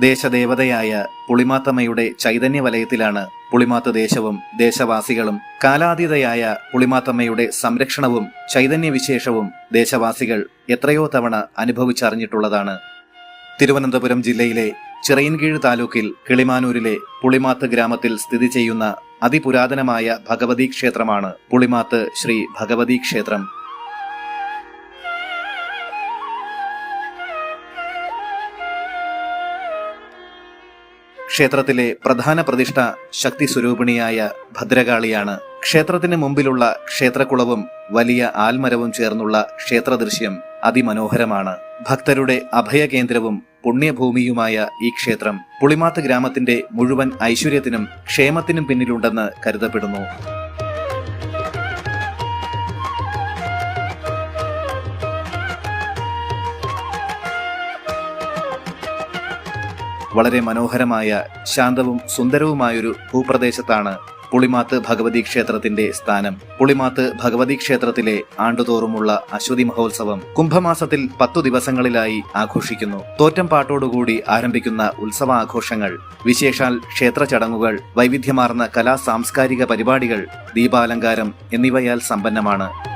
ദേശദേവതയായ പുളിമാത്തമ്മയുടെ ചൈതന്യ വലയത്തിലാണ് പുളിമാത്ത ദേശവും ദേശവാസികളും. കാലാതീതയായ പുളിമാത്തമ്മയുടെ സംരക്ഷണവും ചൈതന്യവിശേഷവും ദേശവാസികൾ എത്രയോ തവണ അനുഭവിച്ചറിഞ്ഞിട്ടുള്ളതാണ്. തിരുവനന്തപുരം ജില്ലയിലെ ചിറയിൻകീഴ് താലൂക്കിൽ കിളിമാനൂരിലെ പുളിമാത്ത് ഗ്രാമത്തിൽ സ്ഥിതി ചെയ്യുന്ന അതിപുരാതനമായ ഭഗവതി ക്ഷേത്രമാണ് പുളിമാത്ത് ശ്രീ ഭഗവതി ക്ഷേത്രം ക്ഷേത്രത്തിലെ പ്രധാന പ്രതിഷ്ഠ ശക്തി സ്വരൂപിണിയായ ഭദ്രകാളിയാണ്. ക്ഷേത്രത്തിന് മുമ്പിലുള്ള ക്ഷേത്രക്കുളവും വലിയ ആൽമരവും ചേർന്നുള്ള ക്ഷേത്രദൃശ്യം അതിമനോഹരമാണ്. ഭക്തരുടെ അഭയകേന്ദ്രവും പുണ്യഭൂമിയുമായ ഈ ക്ഷേത്രം പുളിമാത്ത് ഗ്രാമത്തിന്റെ മുഴുവൻ ഐശ്വര്യത്തിനും ക്ഷേമത്തിനും പിന്നിലുണ്ടെന്ന് കരുതപ്പെടുന്നു. വളരെ മനോഹരമായ ശാന്തവും സുന്ദരവുമായൊരു ഭൂപ്രദേശത്താണ് പുളിമാത്ത് ഭഗവതി ക്ഷേത്രത്തിന്റെ സ്ഥാനം. പുളിമാത്ത് ഭഗവതി ക്ഷേത്രത്തിലെ ആണ്ടുതോറുമുള്ള അശ്വതി മഹോത്സവം കുംഭമാസത്തിൽ പത്തു ദിവസങ്ങളിലായി ആഘോഷിക്കുന്നു. തോറ്റംപാട്ടോടുകൂടി ആരംഭിക്കുന്ന ഉത്സവാഘോഷങ്ങൾ വിശേഷാൽ ക്ഷേത്ര ചടങ്ങുകൾ വൈവിധ്യമാർന്ന കലാ സാംസ്കാരിക പരിപാടികൾ ദീപാലങ്കാരം എന്നിവയാൽ സമ്പന്നമാണ്.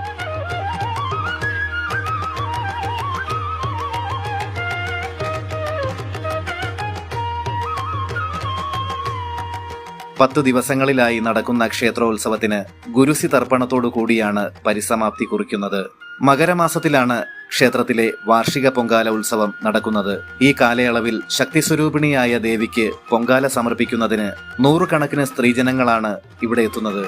പത്തു ദിവസങ്ങളിലായി നടക്കുന്ന ക്ഷേത്രോത്സവത്തിന് ഗുരുസി തർപ്പണത്തോടു കൂടിയാണ് പരിസമാപ്തി കുറിക്കുന്നത്. മകരമാസത്തിലാണ് ക്ഷേത്രത്തിലെ വാർഷിക പൊങ്കാല ഉത്സവം നടക്കുന്നത്. ഈ കാലയളവിൽ ശക്തിസ്വരൂപിണിയായ ദേവിക്ക് പൊങ്കാല സമർപ്പിക്കുന്നതിന് നൂറുകണക്കിന് സ്ത്രീജനങ്ങളാണ് ഇവിടെ എത്തുന്നത്.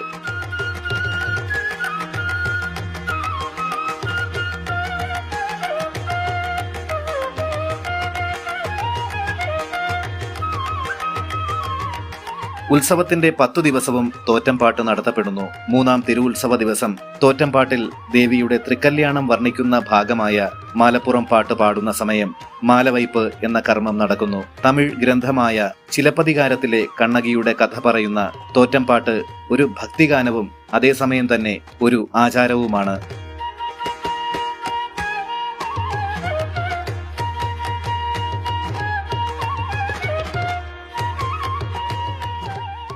ഉത്സവത്തിന്റെ പത്തു ദിവസവും തോറ്റംപാട്ട് നടത്തപ്പെടുന്നു. മൂന്നാം തിരുവുത്സവ ദിവസം തോറ്റംപാട്ടിൽ ദേവിയുടെ തൃക്കല്യാണം വർണിക്കുന്ന ഭാഗമായ മാലപ്പുറം പാട്ട് പാടുന്ന സമയം മാലവയ്പ് എന്ന കർമ്മം നടക്കുന്നു. തമിഴ് ഗ്രന്ഥമായ ചിലപ്പതികാരത്തിലെ കണ്ണകിയുടെ കഥ പറയുന്ന തോറ്റംപാട്ട് ഒരു ഭക്തിഗാനവും അതേസമയം തന്നെ ഒരു ആചാരവുമാണ്.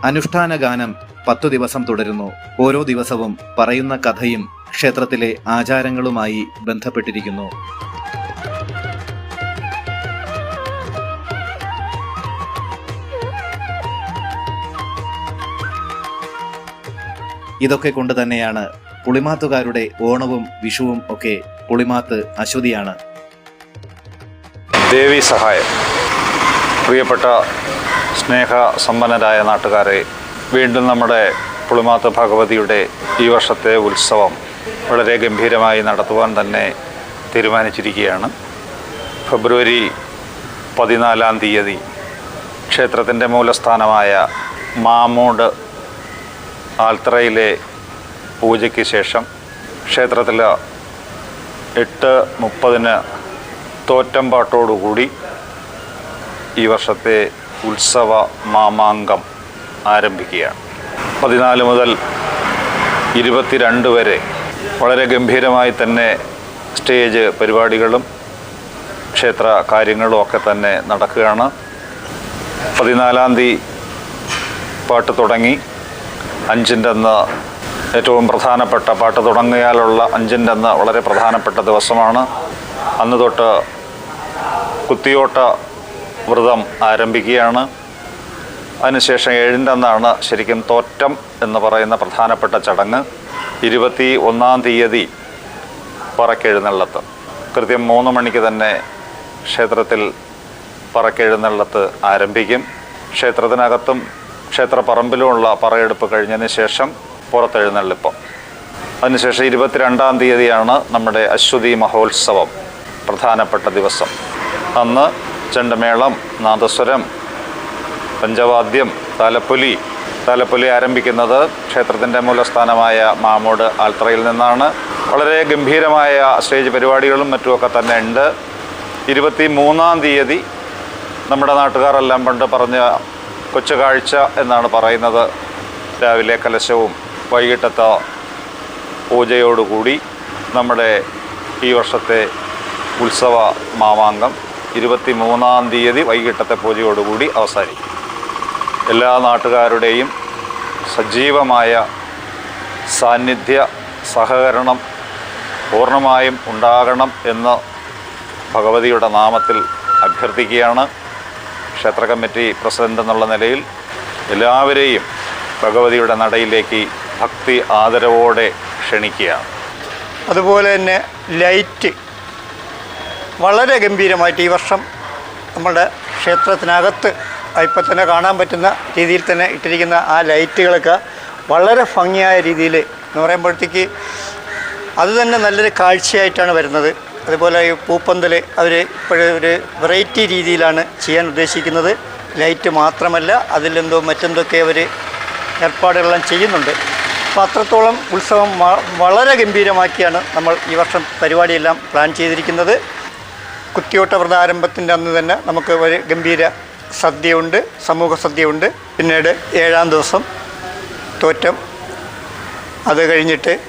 അനുഷ്ഠാന ഗാനം പത്തു ദിവസം തുടരുന്നു. ഓരോ ദിവസവും പറയുന്ന കഥയും ക്ഷേത്രത്തിലെ ആചാരങ്ങളുമായി ബന്ധപ്പെട്ടിരിക്കുന്നു. ഇതൊക്കെ കൊണ്ട് തന്നെയാണ് പുളിമാത്തുകാരുടെ ഓണവും വിഷുവും ഒക്കെ പുളിമാത്ത് അശ്വതിയാണ്. ദേവി സഹായം. പ്രിയപ്പെട്ട സ്നേഹ സമ്പന്നരായ നാട്ടുകാരെ വീണ്ടും നമ്മുടെ പുളിമാത്ത ഭഗവതിയുടെ ഈ വർഷത്തെ ഉത്സവം വളരെ ഗംഭീരമായി നടത്തുവാൻ തന്നെ തീരുമാനിച്ചിരിക്കുകയാണ്. ഫെബ്രുവരി പതിനാലാം തീയതി ക്ഷേത്രത്തിന്റെ മൂലസ്ഥാനമായ മാമൂട് ആൽത്തറയിലെ പൂജയ്ക്ക് ശേഷം ക്ഷേത്രത്തിൽ എട്ട് മുപ്പതിന് തോറ്റമ്പാട്ടോടുകൂടി ഈ വർഷത്തെ ഉത്സവ മാമാങ്കം ആരംഭിക്കുകയാണ്. പതിനാല് മുതൽ ഇരുപത്തിരണ്ട് വരെ വളരെ ഗംഭീരമായി തന്നെ സ്റ്റേജ് പരിപാടികളും ക്ഷേത്ര കാര്യങ്ങളും ഒക്കെ തന്നെ നടക്കുകയാണ്. പതിനാലാം തീയതി പാട്ട് തുടങ്ങി. അഞ്ചിന്റെ അന്ന് ഏറ്റവും പ്രധാനപ്പെട്ട പാട്ട് തുടങ്ങിയാലുള്ള അഞ്ചിന്റെ അന്ന് വളരെ പ്രധാനപ്പെട്ട ദിവസമാണ്. അന്ന് തൊട്ട് കുത്തിയോട്ട വ്രതം ആരംഭിക്കുകയാണ്. അതിനുശേഷം ഏഴിന്റെ അന്നാണ് ശരിക്കും തോറ്റം എന്ന് പറയുന്ന പ്രധാനപ്പെട്ട ചടങ്ങ്. ഇരുപത്തി ഒന്നാം തീയതി പറക്കെഴുന്നള്ളത്ത്. കൃത്യം മൂന്ന് മണിക്ക് തന്നെ ക്ഷേത്രത്തിൽ പറക്കെഴുന്നള്ളത്ത് ആരംഭിക്കും. ക്ഷേത്രത്തിനകത്തും ക്ഷേത്രപ്പറമ്പിലുമുള്ള പറയെടുപ്പ് കഴിഞ്ഞതിന് ശേഷം പുറത്തെഴുന്നള്ളിപ്പം. അതിനുശേഷം ഇരുപത്തിരണ്ടാം തീയതിയാണ് നമ്മുടെ അശ്വതി മഹോത്സവം പ്രധാനപ്പെട്ട ദിവസം. അന്ന് ചെണ്ടമേളം നാദസ്വരം പഞ്ചവാദ്യം താലപ്പൊലി. താലപ്പൊലി ആരംഭിക്കുന്നത് ക്ഷേത്രത്തിന്റെ മൂലസ്ഥാനമായ മാമൂട് ആൽത്രയിൽ നിന്നാണ്. വളരെ ഗംഭീരമായ സ്റ്റേജ് പരിപാടികളും മറ്റുമൊക്കെ തന്നെ ഉണ്ട്. ഇരുപത്തി മൂന്നാം തീയതി നമ്മുടെ നാട്ടുകാരെല്ലാം പണ്ട് പറഞ്ഞ കൊച്ചുകാഴ്ച എന്നാണ് പറയുന്നത്. രാവിലെ കലശവും വൈകിട്ടത്തെ പൂജയോടുകൂടി നമ്മുടെ ഈ വർഷത്തെ ഉത്സവ മാമാങ്കം ഇരുപത്തി മൂന്നാം തീയതി വൈകിട്ടത്തെ പൂജയോടുകൂടി അവസാനിക്കും. എല്ലാ നാട്ടുകാരുടെയും സജീവമായ സാന്നിധ്യ സഹകരണം പൂർണമായും ഉണ്ടാകണം എന്ന് ഭഗവതിയുടെ നാമത്തിൽ അഭ്യർത്ഥിക്കുകയാണ്. ക്ഷേത്ര കമ്മിറ്റി പ്രസിഡന്റ് എന്നുള്ള നിലയിൽ എല്ലാവരെയും ഭഗവതിയുടെ നടയിലേക്ക് ഭക്തി ആദരവോടെ ക്ഷണിക്കുകയാണ്. അതുപോലെ തന്നെ ലൈറ്റ് വളരെ ഗംഭീരമായിട്ട് ഈ വർഷം നമ്മുടെ ക്ഷേത്രത്തിനകത്ത് ഇപ്പം തന്നെ കാണാൻ പറ്റുന്ന രീതിയിൽ തന്നെ ഇട്ടിരിക്കുന്ന ആ ലൈറ്റുകളൊക്കെ വളരെ ഭംഗിയായ രീതിയിൽ എന്ന് പറയുമ്പോഴത്തേക്ക് അത് തന്നെ നല്ലൊരു കാഴ്ചയായിട്ടാണ് വരുന്നത്. അതുപോലെ ഈ പൂപ്പന്തൽ അവർ ഇപ്പോഴൊരു വെറൈറ്റി രീതിയിലാണ് ചെയ്യാൻ ഉദ്ദേശിക്കുന്നത്. ലൈറ്റ് മാത്രമല്ല അതിലെന്തോ മറ്റെന്തൊക്കെ അവർ ഏർപ്പാടുകളെല്ലാം ചെയ്യുന്നുണ്ട്. അപ്പോൾ അത്രത്തോളം ഉത്സവം വളരെ ഗംഭീരമാക്കിയാണ് നമ്മൾ ഈ വർഷം പരിപാടിയെല്ലാം പ്ലാൻ ചെയ്തിരിക്കുന്നത്. കുത്തിയോട്ട വ്രതാരംഭത്തിന്റെ അന്ന് തന്നെ നമുക്ക് ഒരു ഗംഭീര സദ്യയുണ്ട് സമൂഹ സദ്യയുണ്ട്. പിന്നീട് ഏഴാം ദിവസം തോറ്റം. അത് കഴിഞ്ഞിട്ട്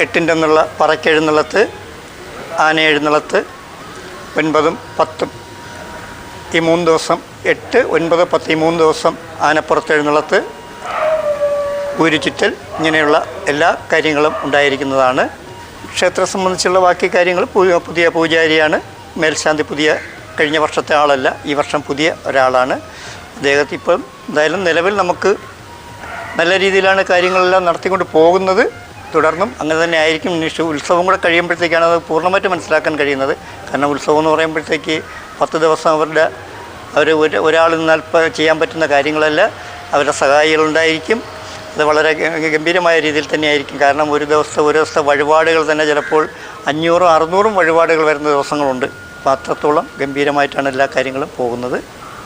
എട്ടിന്റെ എന്നുള്ള പറക്കെഴുന്നള്ളത്ത് ആന എഴുന്നള്ളത്ത് ഒൻപതും പത്തും. ഈ മൂന്ന് ദിവസം എട്ട് ഒൻപത് പത്ത് ഈ മൂന്ന് ദിവസം ആനപ്പുറത്ത് എഴുന്നള്ളത്ത് ഊരുചുറ്റൽ ഇങ്ങനെയുള്ള എല്ലാ കാര്യങ്ങളും ഉണ്ടായിരിക്കുന്നതാണ്. ക്ഷേത്രം സംബന്ധിച്ചുള്ള ബാക്കി കാര്യങ്ങൾ പുതിയ പുതിയ പൂജാരിയാണ് മേൽശാന്തി പുതിയ കഴിഞ്ഞ വർഷത്തെ ആളല്ല ഈ വർഷം പുതിയ ഒരാളാണ്. അദ്ദേഹത്തെ ഇപ്പം എന്തായാലും നിലവിൽ നമുക്ക് നല്ല രീതിയിലാണ് കാര്യങ്ങളെല്ലാം നടത്തിക്കൊണ്ട് പോകുന്നത്. തുടർന്നും അങ്ങനെ തന്നെ ആയിരിക്കും. നിഷു ഉത്സവം കൂടെ കഴിയുമ്പോഴത്തേക്കാണ് അത് പൂർണമായിട്ട് മനസ്സിലാക്കാൻ കഴിയുന്നത്. കാരണം ഉത്സവം എന്ന് പറയുമ്പോഴത്തേക്ക് പത്ത് ദിവസം അവരുടെ അവർ ഒരു ഒരാൾ നിന്നാൽ ചെയ്യാൻ പറ്റുന്ന കാര്യങ്ങളല്ല. അവരുടെ സഹായികളുണ്ടായിരിക്കും അത് വളരെ ഗംഭീരമായ രീതിയിൽ തന്നെയായിരിക്കും കാരണം ഒരു ദിവസത്തെ ഒരു ദിവസത്തെ വഴിപാടുകൾ തന്നെ ചിലപ്പോൾ അഞ്ഞൂറും അറുന്നൂറും വഴിപാടുകൾ വരുന്ന ദിവസങ്ങളുണ്ട്. അപ്പോൾ അത്രത്തോളം ഗംഭീരമായിട്ടാണ് എല്ലാ കാര്യങ്ങളും പോകുന്നത്.